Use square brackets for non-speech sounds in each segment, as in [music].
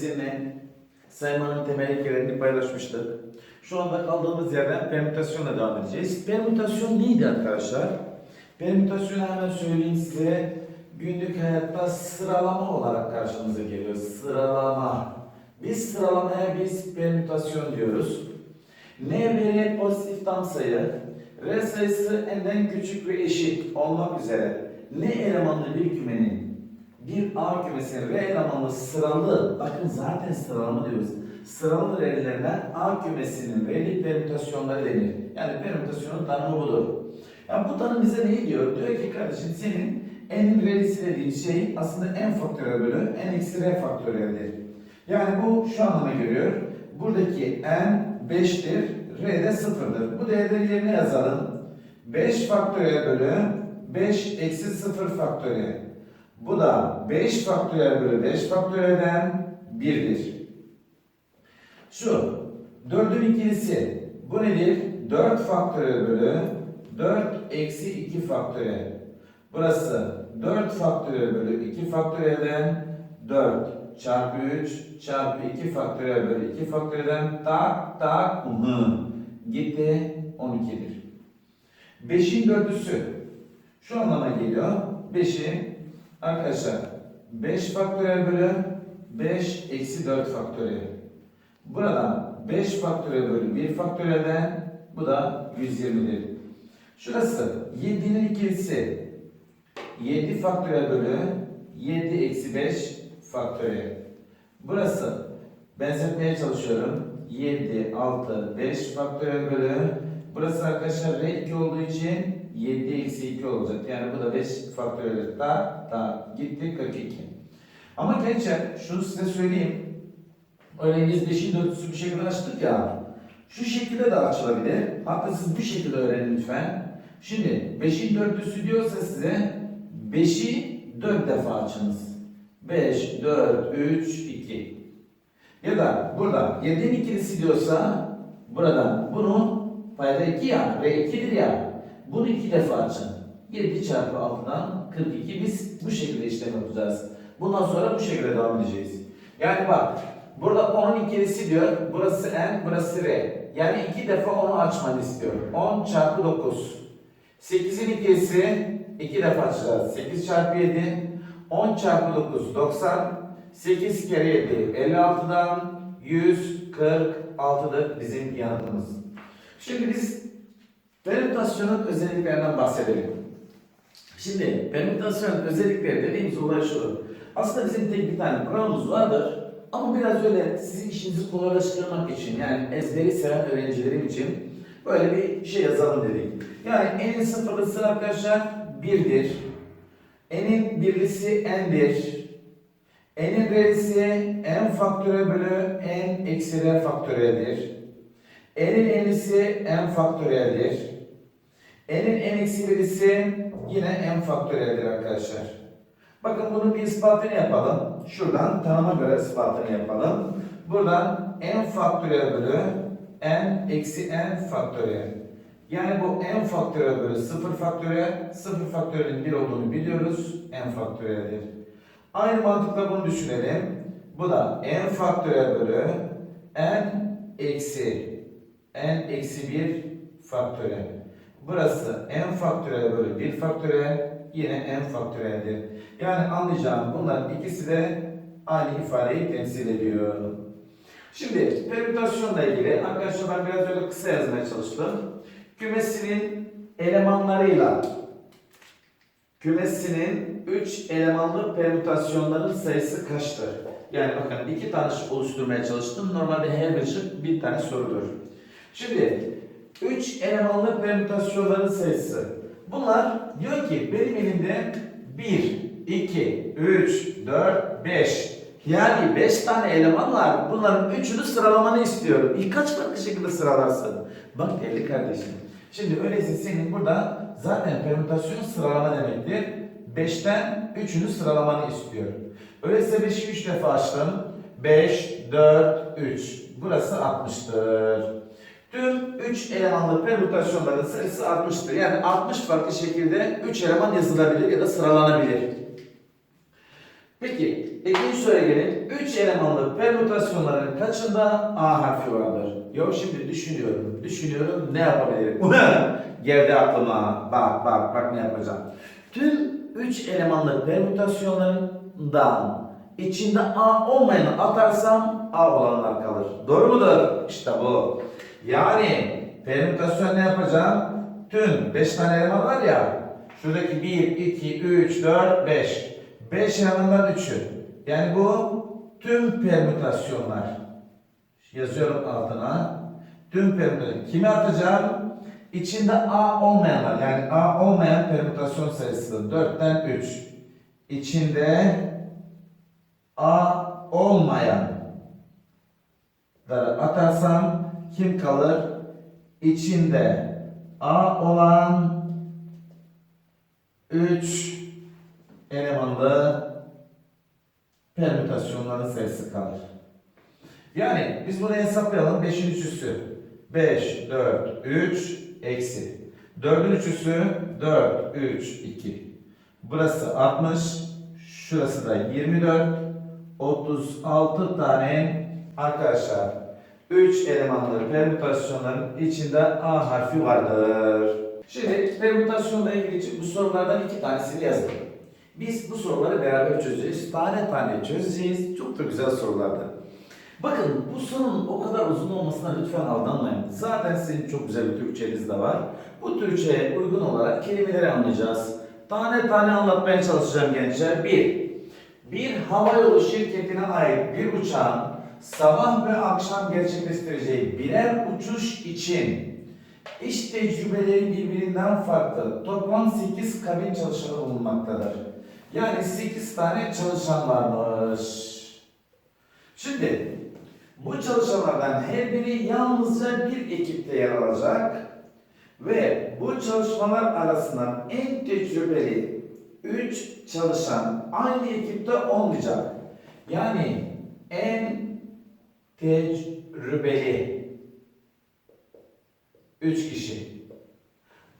sizinle saymanın temel ilkelerini paylaşmıştık. Şu anda kaldığımız yerden permütasyonla devam edeceğiz. Permütasyon neydi arkadaşlar? Permütasyonu hemen söyleyeyim size. Günlük hayatta sıralama olarak karşımıza geliyor. Sıralama. Biz sıralamaya biz permütasyon diyoruz. N veri pozitif tam sayı, R sayısı n'den küçük ve eşit olmak üzere N elemanlı bir kümenin bir A kümesinin R elemanlı sıralı, bakın zaten sıralama diyoruz. Sıralı R'lerine A kümesinin R'lik permütasyonları denir. Yani permütasyonun tanımı budur. Yani bu tanım bize ne diyor? Diyor ki kardeşim senin n'in R'lisi dediğin şey aslında n faktöriyel bölü n eksi R faktöriyeldir. Yani bu şu anlama geliyor. Buradaki n 5'tir, r de 0'dır. Bu değerleri yerine yazalım. 5 faktöriyel bölü 5 eksi 0 faktöriyel. Bu da 5 faktöriyel bölü 5 faktöriyelden 1'dir. Şu 4'ün ikilisi bu nedir? 4 faktöriyel bölü 4 eksi 2 faktöriyel. Burası 4 faktöriyel bölü 2 faktöriyelden 4 çarpı 3 çarpı 2 faktöriyel bölü 2 faktöriyelden tak tak hı gitti 12'dir. 5'in dördüsü şu anlama geliyor. 5'i arkadaşlar 5 faktöriyel bölü 5 eksi 4 faktöriyel. Buradan 5 faktöriyel bölü 1 faktöriyelden bu da 120'dir. Şurası 7'nin ikilisi 7 faktöriyel bölü 7 eksi 5 faktöriyel. Burası benzetmeye çalışıyorum. 7, 6, 5 faktöriyel bölü. Burası arkadaşlar R2 olduğu için 7 eksi 2 olacak. Yani bu da 5 faktöriyel. Da, da gitti 42. Ama gençler şunu size söyleyeyim. Örneğin biz 5'in dörtlüsü bir şekilde açtık ya. Şu şekilde de açılabilir. Hatta siz bu şekilde öğrenin lütfen. Şimdi 5'in dörtlüsü diyorsa size 5'i 4 defa açınız. 5, 4, 3, 2. Ya da burada 7'nin ikilisi diyorsa buradan bunu payda 2 ya ve 2'dir ya. Bunu 2 defa açın. 7 çarpı 6'dan 42 biz bu şekilde işlem yapacağız. Bundan sonra bu şekilde devam edeceğiz. Yani bak burada 10'un ikilisi diyor. Burası n, burası r. Yani 2 defa onu açmanı istiyor. 10 çarpı 9. 8'in ikilisi 2 defa açacağız. 8 çarpı 7 10 çarpı 9 90 8 kere 7 56'dan 146'dır bizim yanıtımız. Şimdi biz permütasyonun özelliklerinden bahsedelim. Şimdi permütasyon özellikleri dediğimiz olay şu. Aslında bizim tek bir tane kuralımız vardır. Ama biraz öyle sizin işinizi kolaylaştırmak için yani ezberi seven öğrencilerim için böyle bir şey yazalım dedik. Yani n'in sıfırlısı arkadaşlar 1'dir. n'in birlisi n'dir. n'in r'lisi n faktöriyel bölü n eksi r faktöriyeldir. n'in n'lisi n faktöriyeldir. N'in n eksi birisi yine n faktöriyeldir arkadaşlar. Bakın bunun bir ispatını yapalım. Şuradan tanıma göre ispatını yapalım. Buradan n faktöriyel bölü n eksi n faktöriyel. Yani bu n faktöriyel bölü 0 faktöriyel, 0 faktöriyelin 1 olduğunu biliyoruz, n faktöriyeldir. Aynı mantıkla bunu düşünelim. Bu da n faktöriyel bölü n eksi n eksi 1 faktöriyel. Burası n faktöriyel bölü 1 faktöriyel, yine n faktöriyeldir. Yani anlayacağım bunların ikisi de aynı ifadeyi temsil ediyor. Şimdi permütasyonla ilgili arkadaşlar ben biraz öyle kısa yazmaya çalıştım. Kümesinin elemanlarıyla kümesinin 3 elemanlı permütasyonların sayısı kaçtır? Yani bakın iki tane şık oluşturmaya çalıştım. Normalde her bir bir tane sorudur. Şimdi 3 elemanlı permütasyonların sayısı. Bunlar diyor ki benim elimde 1, 2, 3, 4, 5. Yani 5 tane eleman var. Bunların üçünü sıralamanı istiyorum. İlk kaç farklı şekilde sıralarsın? Bak değerli kardeşim. Şimdi öyleyse senin burada zaten permütasyon sıralama demektir. 5'ten 3'ünü sıralamanı istiyor. Öyleyse 5'i 3 defa açtım. 5, 4, 3. Burası 60'tır. Tüm 3 elemanlı permütasyonların sayısı 60'tır. Yani 60 farklı şekilde 3 eleman yazılabilir ya da sıralanabilir. Peki ikinci soruya gelin. 3 elemanlı permütasyonların kaçında A harfi vardır? Ya şimdi düşünüyorum, düşünüyorum ne yapabilirim? [laughs] Geldi aklıma. Bak bak bak ne yapacağım. Tüm 3 elemanlı permütasyonlarından içinde A olmayanı atarsam A olanlar kalır. Doğru mudur? İşte bu. Yani permütasyon ne yapacağım? Tüm 5 tane eleman var ya. Şuradaki 1, 2, 3, 4, 5. 5 elemandan 3'ü. Yani bu tüm permütasyonlar. Yazıyorum altına. Tüm permütasyon. Kimi atacağım? İçinde A olmayanlar. Yani A olmayan permütasyon sayısı 4'ten 3. İçinde A olmayan atarsam kim kalır? İçinde A olan 3 elemanlı permütasyonların sayısı kalır. Yani biz bunu hesaplayalım. 5'in üçüsü 5, 4, 3, eksi. 4'ün üçüsü 4, 3, 2. Burası 60, şurası da 24, 36 tane arkadaşlar 3 elemanlı permütasyonların içinde A harfi vardır. Şimdi permütasyonla ilgili bu sorulardan iki tanesini yazdım. Biz bu soruları beraber çözeceğiz. Tane tane çözeceğiz. Çok da güzel sorulardı. Bakın bu sorunun o kadar uzun olmasına lütfen aldanmayın. Zaten sizin çok güzel bir Türkçeniz de var. Bu Türkçe'ye uygun olarak kelimeleri anlayacağız. Tane tane anlatmaya çalışacağım gençler. Bir, bir havayolu şirketine ait bir uçağın sabah ve akşam gerçekleştireceği birer uçuş için iş tecrübeleri birbirinden farklı. Toplam 8 kabin çalışanı bulunmaktadır. Yani 8 tane çalışan varmış. Şimdi bu çalışanlardan her biri yalnızca bir ekipte yer alacak ve bu çalışmalar arasından en tecrübeli 3 çalışan aynı ekipte olmayacak. Yani en tecrübeli 3 kişi.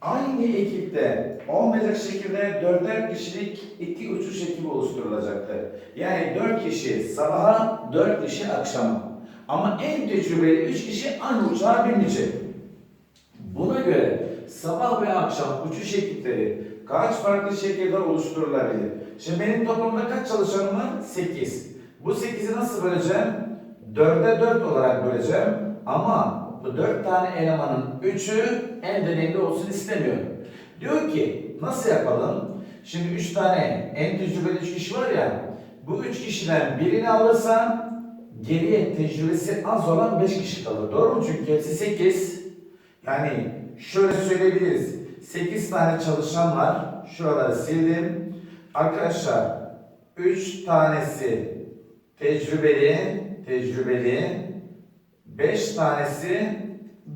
Aynı ekipte olmayacak şekilde dörder kişilik iki uçuş ekibi oluşturulacaktır. Yani dört kişi sabaha, dört kişi akşama. Ama en tecrübeli üç kişi aynı uçağa binecek. Buna göre sabah ve akşam uçuş ekipleri kaç farklı şekilde oluşturulabilir? Şimdi benim toplamda kaç çalışanım var? 8. Bu 8'i nasıl böleceğim? 4'e 4 olarak böleceğim. Ama bu 4 tane elemanın 3'ü en önemli olsun istemiyorum. Diyor ki nasıl yapalım? Şimdi 3 tane en tecrübeli 3 kişi var ya. Bu 3 kişiden birini alırsam geriye tecrübesi az olan 5 kişi kalır. Doğru mu? Çünkü hepsi 8. Yani şöyle söyleyebiliriz. 8 tane çalışan var. Şuraları sildim. Arkadaşlar 3 tanesi tecrübeli, tecrübeli. 5 tanesi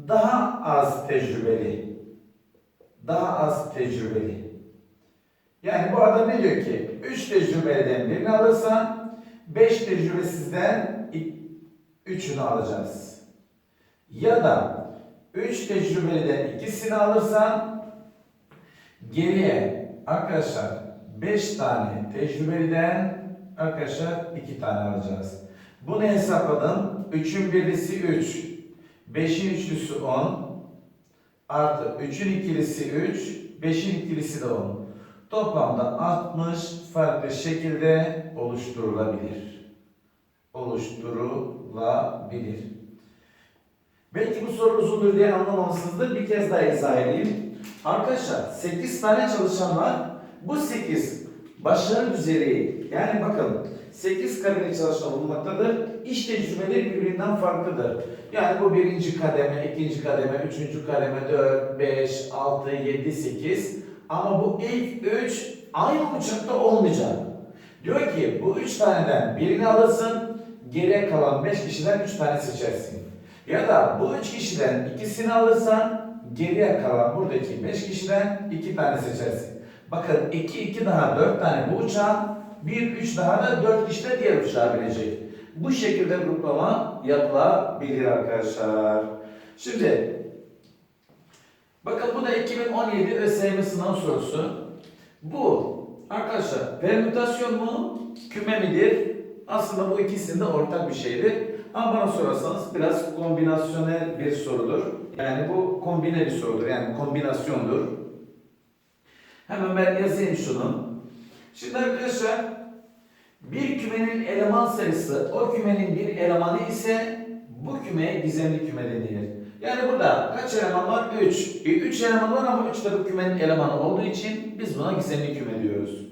daha az tecrübeli. Daha az tecrübeli. Yani bu adam ne diyor ki? 3 tecrübeliden birini alırsan 5 tecrübesizden 3'ünü alacağız. Ya da 3 tecrübeliden ikisini alırsan geriye arkadaşlar 5 tane tecrübeliden arkadaşlar 2 tane alacağız. Bunu hesapladım. 3'ün birlisi 3. 5'in üçlüsü 10. Artı 3'ün ikilisi 3. 5'in ikilisi de 10. Toplamda 60 farklı şekilde oluşturulabilir. Oluşturulabilir. Belki bu soru uzundur diye anlamamışsınızdır. Bir kez daha izah edeyim. Arkadaşlar 8 tane çalışan var. Bu 8 başarı düzeyi yani bakın 8 kademe çalışan bulunmaktadır. İş tecrübeleri birbirinden farklıdır. Yani bu birinci kademe, ikinci kademe, üçüncü kademe, 4, 5, 6, 7, 8. Ama bu ilk 3 aynı uçakta olmayacak. Diyor ki bu 3 taneden birini alırsın, geriye kalan 5 kişiden 3 tane seçersin. Ya da bu 3 kişiden ikisini alırsan geriye kalan buradaki 5 kişiden 2 tane seçersin. Bakın 2, 2 daha 4 tane bu uçağın, 1, 3 daha da 4 kişi de diğer uçağa binecek. Bu şekilde gruplama yapılabilir arkadaşlar. Şimdi bakın bu da 2017 ÖSYM sınav sorusu. Bu Arkadaşlar permütasyon mu küme midir? Aslında bu ikisinde ortak bir şeydir. Ama bana sorarsanız biraz kombinasyonel bir sorudur. Yani bu kombine bir sorudur. Yani kombinasyondur. Hemen ben yazayım şunu. Şimdi arkadaşlar bir kümenin eleman sayısı o kümenin bir elemanı ise bu kümeye gizemli küme denilir. Yani burada kaç eleman var? 3. 3 eleman var ama 3 de bu kümenin elemanı olduğu için biz buna gizemli küme diyoruz.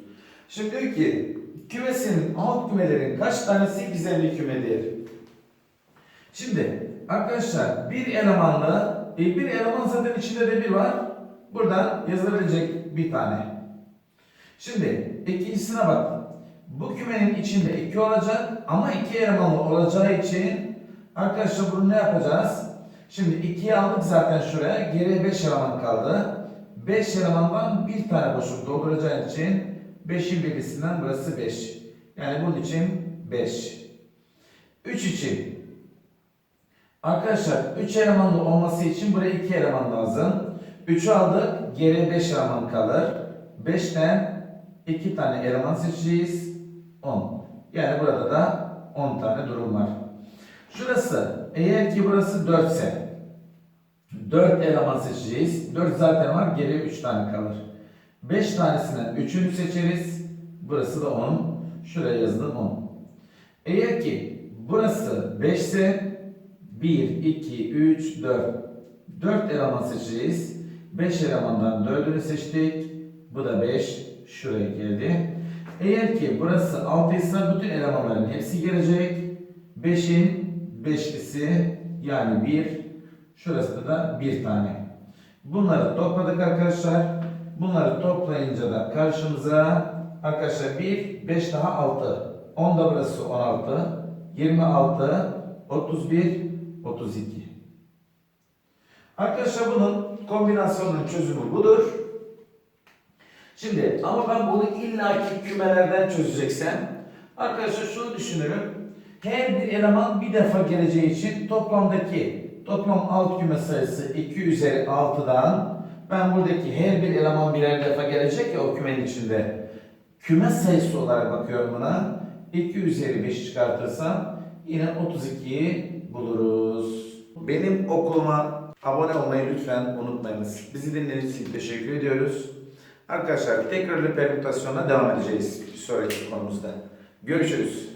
Şimdi diyor ki kümesinin alt kümelerin kaç tanesi gizemli kümedir? Şimdi arkadaşlar bir elemanla e, bir eleman zaten içinde de bir var. Buradan yazılabilecek bir tane. Şimdi ikincisine bak. Bu kümenin içinde iki olacak ama iki elemanlı olacağı için arkadaşlar bunu ne yapacağız? Şimdi 2'yi aldık zaten şuraya. Geriye 5 eleman kaldı. 5 elemandan bir tane boşluk dolduracağı için 5'in birisinden burası 5. Yani bunun için 5. 3 için Arkadaşlar 3 elemanlı olması için buraya 2 eleman lazım. 3'ü aldık. Geriye 5 eleman kalır. 5'ten 2 tane eleman seçeceğiz. 10. Yani burada da 10 tane durum var. Şurası eğer ki burası 4 ise 4 eleman seçeceğiz. 4 zaten var. Geriye 3 tane kalır. 5 tanesinden 3'ünü seçeriz. Burası da 10. Şuraya yazdım 10. Eğer ki burası 5 ise 1, 2, 3, 4. 4 eleman seçeceğiz. 5 elemandan 4'ünü seçtik. Bu da 5. Şuraya geldi. Eğer ki burası 6 ise bütün elemanların hepsi gelecek. 5'in 5'lisi yani 1. Şurası da bir tane. Bunları topladık arkadaşlar. Bunları toplayınca da karşımıza arkadaşlar 1, 5 daha 6. 10 da burası 16. 26, 31, 32. Arkadaşlar bunun kombinasyonunun çözümü budur. Şimdi ama ben bunu illaki kümelerden çözeceksem arkadaşlar şunu düşünürüm. Her bir eleman bir defa geleceği için toplamdaki toplam alt küme sayısı 2 üzeri 6'dan ben buradaki her bir eleman birer defa gelecek ya o kümenin içinde. Küme sayısı olarak bakıyorum buna. 2 üzeri 5 çıkartırsam yine 32'yi buluruz. Benim okuluma abone olmayı lütfen unutmayınız. Bizi dinlediğiniz için teşekkür ediyoruz. Arkadaşlar tekrarlı permütasyona devam edeceğiz bir sonraki konumuzda. Görüşürüz.